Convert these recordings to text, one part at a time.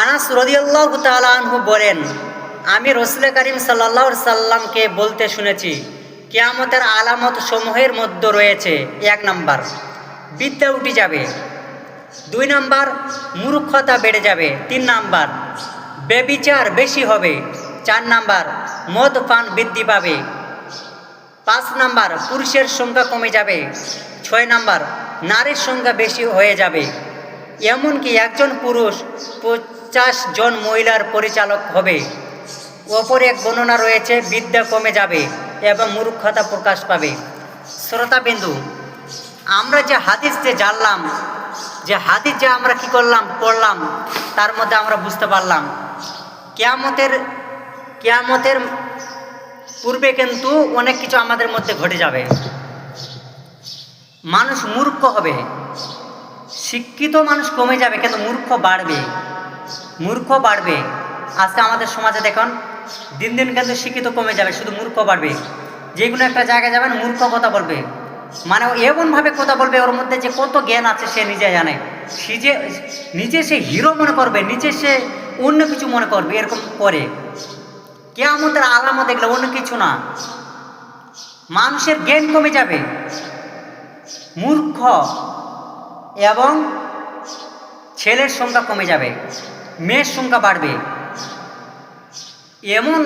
আনাস রদিয়াল্লাহ বলেন, আমি রসুল করিম সাল্লাহ সাল্লামকে বলতে শুনেছি, কেয়ামতের আলামত সমূহের মধ্যে রয়েছে এক নাম্বার, বিদ্যা উঠে যাবে। দুই নাম্বার, মূর্খতা বেড়ে যাবে। তিন নাম্বার, বেবিচার বেশি হবে। চার নাম্বার, মদ পান বৃদ্ধি পাবে। পাঁচ নাম্বার, পুরুষের সংখ্যা কমে যাবে। ছয় নাম্বার, নারীর সংখ্যা বেশি হয়ে যাবে। এমনকি একজন পুরুষ পঞ্চাশ জন মহিলার পরিচালক হবে। অপর এক বর্ণনা রয়েছে, বিদ্যা কমে যাবে এবং মূর্খতা প্রকাশ পাবে। শ্রোতাবিন্দু, আমরা যে হাদিস যে জানলাম, যে হাদিস যে আমরা কি করলাম, পড়লাম, তার মধ্যে আমরা বুঝতে পারলাম, কেয়ামতের কেয়ামতের পূর্বে কিন্তু অনেক কিছু আমাদের মধ্যে ঘটে যাবে। মানুষ মূর্খ হবে, শিক্ষিত মানুষ কমে যাবে, কিন্তু মূর্খ বাড়বে। মূর্খ বাড়বে। আজকে আমাদের সমাজে দেখুন, দিন দিন কিন্তু শিক্ষিত কমে যাবে, শুধু মূর্খ বাড়বে। যে কোনো একটা জায়গায় যাবেন, মূর্খ কথা বলবে। মানে এমনভাবে কথা বলবে, ওর মধ্যে যে কত জ্ঞান আছে সে নিজে জানে। সে নিজে সে হিরো মনে করবে, নিজে সে অন্য কিছু মনে করবে, এরকম করে। কে আমাদের আলামত দেখলে অন্য কিছু না। মানুষের জ্ঞান কমে যাবে। মূর্খ এবং ছেলের সংখ্যা কমে যাবে, মেয়ের সংখ্যা বাড়বে। এমন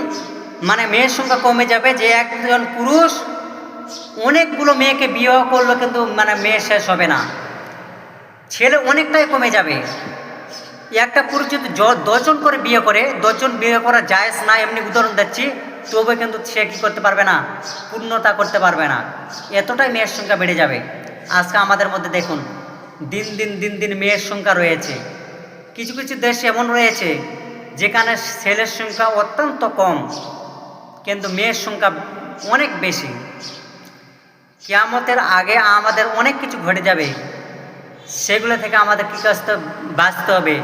মানে মেয়ের সংখ্যা কমে যাবে যে একজন পুরুষ অনেকগুলো মেয়েকে বিবাহ করল কিন্তু মানে মেয়ে শেষ হবে না। ছেলে অনেকটাই কমে যাবে। একটা পুরুষ যদি দশজন করে বিয়ে করে, দশজন বিয়ে করা জায়েজ না, এমনি উদাহরণ দিচ্ছি তবে কিন্তু সে কী করতে পারবে না, পূর্ণতা করতে পারবে না। এতটাই মেয়ের সংখ্যা বেড়ে যাবে। আজকে আমাদের মধ্যে দেখুন দিন দিন দিন দিন মেয়ের সংখ্যা রয়েছে। কিছু কিছু দেশ এমন রয়েছে, যেখানে ছেলের সংখ্যা অত্যন্ত কম, কিন্তু মেয়ের সংখ্যা অনেক বেশি। কিয়ামতের আগে আমাদের অনেক কিছু ঘটে যাবে, সেগুলো থেকে আমাদের কী করতে বাঁচতে হবে।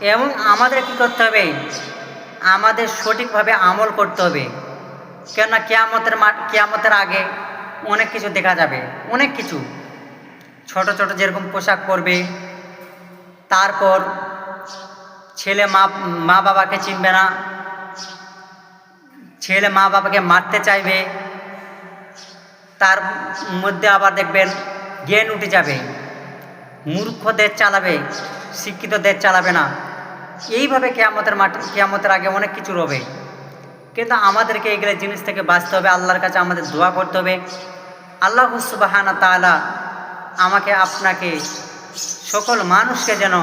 এবং আমাদের কি করতে হবে? আমাদের সঠিকভাবে আমল করতে হবে। কেননা কেয়ামতের মা, কেয়ামতের আগে অনেক কিছু দেখা যাবে, অনেক কিছু। ছোট ছোট যেরকম পোশাক পরবে, তারপর ছেলে মা মা বাবাকে চিনবে না, ছেলে মা বাবাকে মারতে চাইবে, তার মধ্যে আবার দেখবেন জ্ঞান উঠে যাবে, মূর্খদের চালাবে, শিক্ষিতদের চালাবে না। এইভাবে কেয়ামতের মাঠ, কেয়ামতের আগে অনেক কিছু রবে। কিন্তু আমাদেরকে এগুলো জিনিস থেকে বাঁচতে হবে, আল্লাহর কাছে আমাদের দোয়া করতে হবে। আল্লাহ সুবাহানা তালা আমাকে আপনাকে সকল মানুষকে যেন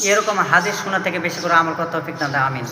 এরকম হাদিস শোনা থেকে বেশি করে আমল করতে অভিজ্ঞতা আমিন।